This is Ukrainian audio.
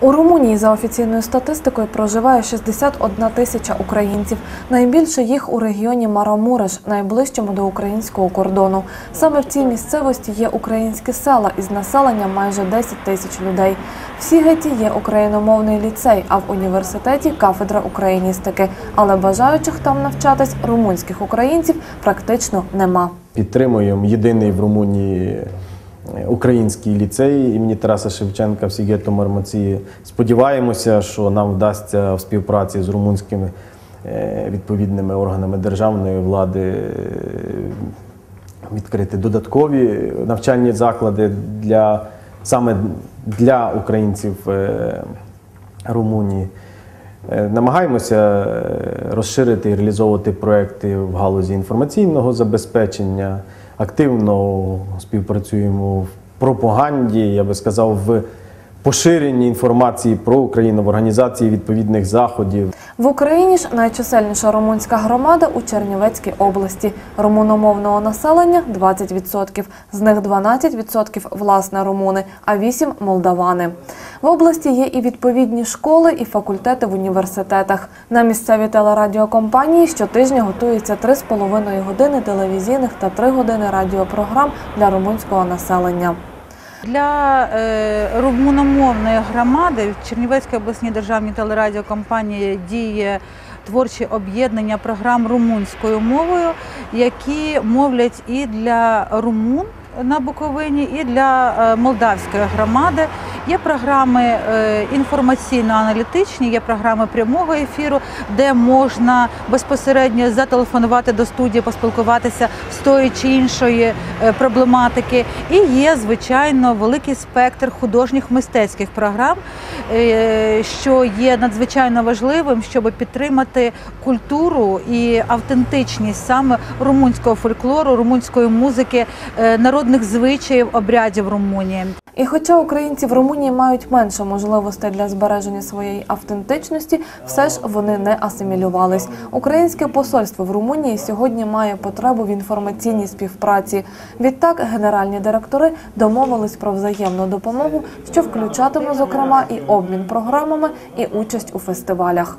У Румунії за офіційною статистикою проживає 61 тисяча українців. Найбільше їх у регіоні Марамуреш, найближчому до українського кордону. Саме в цій місцевості є українські села із населенням майже 10 тисяч людей. В Сігеті є україномовний ліцей, а в університеті кафедра україністики. Але бажаючих там навчатись румунських українців практично нема. Підтримуємо єдиний в Румунії український ліцей імені Тараса Шевченка в Сігето Мармації. Сподіваємося, що нам вдасться в співпраці з румунськими е, відповідними органами державної влади е, відкрити додаткові навчальні заклади для саме для українців е, Румунії. Намагаємося розширити і реалізовувати проекти в галузі інформаційного забезпечення. Активно співпрацюємо в пропаганді, я би сказав, в поширенні інформації про Україну в організації відповідних заходів. В Україні ж найчисельніша румунська громада у Чернівецькій області. Румуномовного населення 20%, з них 12% власне румуни, а 8 – молдавани. В області є і відповідні школи, і факультети в університетах. На місцевій телерадіокомпанії щотижня готується 3,5 години телевізійних та 3 години радіопрограм для румунського населення. Для е, румуномовної громади в Чернівецькій обласній державній телерадіокомпанії діє творче об'єднання програм румунською мовою, які мовлять і для румун на Буковині, і для е, молдавської громади. Є програми е, інформаційно-аналітичні, є програми прямого ефіру, де можна безпосередньо зателефонувати до студії, поспілкуватися з тої чи іншої е, проблематики. І є, звичайно, великий спектр художніх мистецьких програм, е, що є надзвичайно важливим, щоб підтримати культуру і автентичність саме румунського фольклору, румунської музики, народних звичаїв, обрядів Румунії. І хоча українці в Румунії мають менше можливостей для збереження своєї автентичності, все ж вони не асимілювались. Українське посольство в Румунії сьогодні має потребу в інформаційній співпраці. Відтак, генеральні директори домовились про взаємну допомогу, що включатиме зокрема і обмін програмами, і участь у фестивалях.